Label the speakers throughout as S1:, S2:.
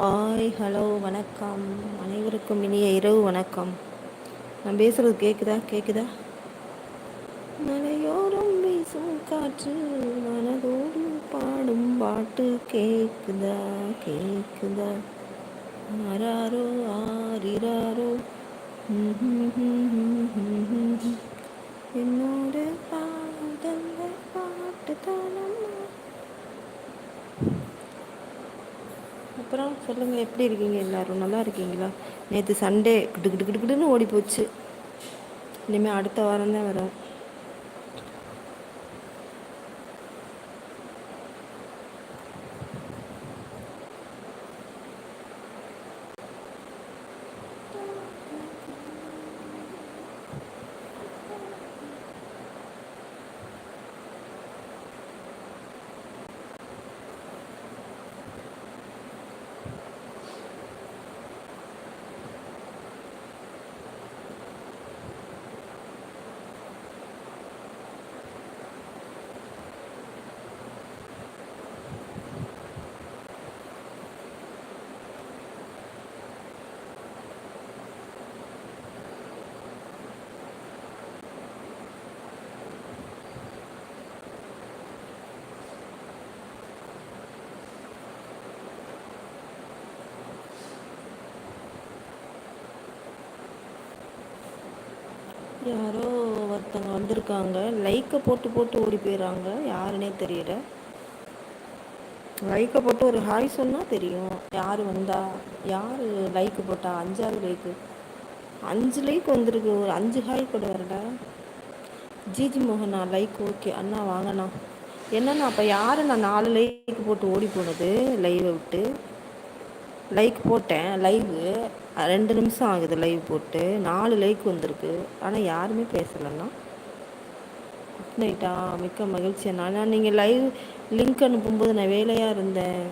S1: Hi hello வணக்கம். அனைவருக்கும் இனிய இரவு வணக்கம். நான் பேசுறது கேக்குதா? கேக்குதா? மலையோரம் வீசும் காற்று மனதோடு பாடும் பாட்டு கேக்குதா? கேக்குதா? ஆராரோ ஆரிராரோ? என்னோட அப்புறம் சொல்லுங்கள் எப்படி இருக்கீங்க எல்லோரும்? நல்லா இருக்கீங்களா? நேற்று சண்டே கிட்டு கிட்டு கிட்டுன்னு ஓடி போச்சு இனிமேல் அடுத்த வாரம் தான் வரும். யாரோ ஒருத்தவங்க வந்திருக்காங்க. லைக்கை போட்டு போட்டு ஓடி போயிடறாங்க யாருன்னே தெரியல. லைக்கை போட்டு ஒரு ஹாய் சொன்னால் தெரியும். யார் வந்தா? யார் லைக்கு போட்டா? அஞ்சாவது லைக்கு அஞ்சு லைக் வந்திருக்கு. ஒரு அஞ்சு ஹாய் கூட வரல. ஜிஜி மோகனா லைக் ஓகே அண்ணா வாங்கண்ணா. என்னண்ணா அப்போ யார் நான் நாலு லைக் போட்டு ஓடி போனது? லைவை விட்டு. லைக் போட்டேன் லைவு. ரெண்டு நிமிஷம் ஆகுது லைவ் போட்டு. நாலு லைக் வந்திருக்கு. ஆனால் யாருமே பேசலைன்னா குட் நைட்டா மிக்க மகிழ்ச்சி அண்ணா. நீங்கள் லைவ் லிங்க் அனுப்பும்போது நான் வேலையாக இருந்தேன்.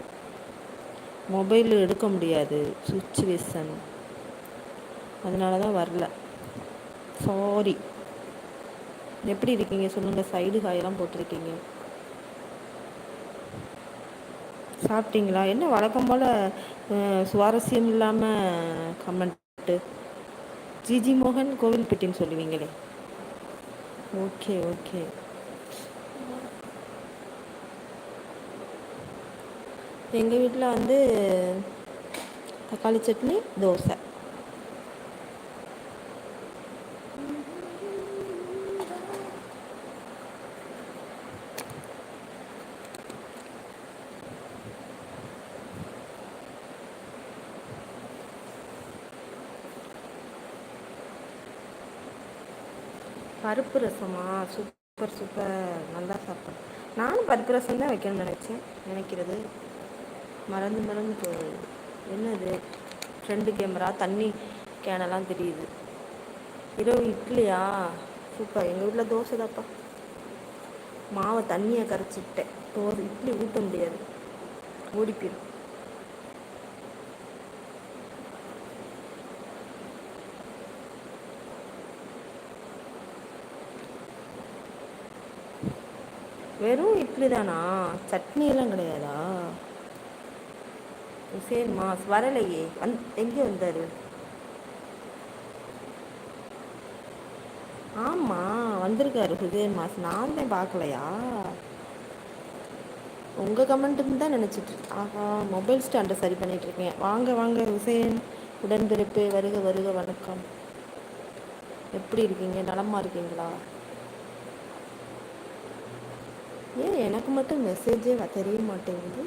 S1: மொபைல் எடுக்க முடியாது. சுச்சுவேஷன் அதனால தான் வரல. சாரி எப்படி இருக்கீங்க? சொல்லுங்கள் சைடு காயெல்லாம் போட்டிருக்கீங்க. சாப்பிட்டீங்களா? என்ன வழக்கம் போல் சுவாரஸ்யம் இல்லாமல் கமெண்ட்டு ஜிஜி மோகன் கோவில்பட்டின்னு சொல்லுவீங்களே. Okay okay. எங்கள் வீட்டில் வந்து தக்காளி சட்னி தோசை. பருப்பு ரசமா? சூப்பர் சூப்பர் நல்லா சாப்பிட்றேன் நானும் பருப்பு ரசம் தான் வைக்கணும்னு நினச்சேன். நினைக்கிறது. மறந்து மறந்து போகுது. என்னது? ஃப்ரெண்டு கேமரா தண்ணி கேனெல்லாம் தெரியுது. இரவு இட்லியா? சூப்பர் எங்கள் வீட்டில் தோசை தாப்பா மாவை தண்ணியை கரைச்சிட்டேன் தோசை இட்லி ஊற்ற முடியாது. ஓடி போயிடும் வெறும் இட்லி தானா சட்னியெல்லாம் கிடையாதா? சரிம்மா வரலையே. வந் எங்கே வந்தார்? ஆமாம் வந்திருக்காரு ஹுசேன் மாஸ் நான் தான் பார்க்கலையா? உங்கள் கமெண்ட்டுன்னு தான் நினச்சிட்டு ஆஹா மொபைல் ஸ்டாண்டை சரி பண்ணிகிட்ருக்கேன் வாங்க வாங்க ஹுசேன் உடன்பிறப்பு வருக வருக வணக்கம். எப்படி இருக்கீங்க? நலமாக இருக்கீங்களா? ஏன் எனக்கு மட்டும் மெசேஜே தெரிய மாட்டேங்குது?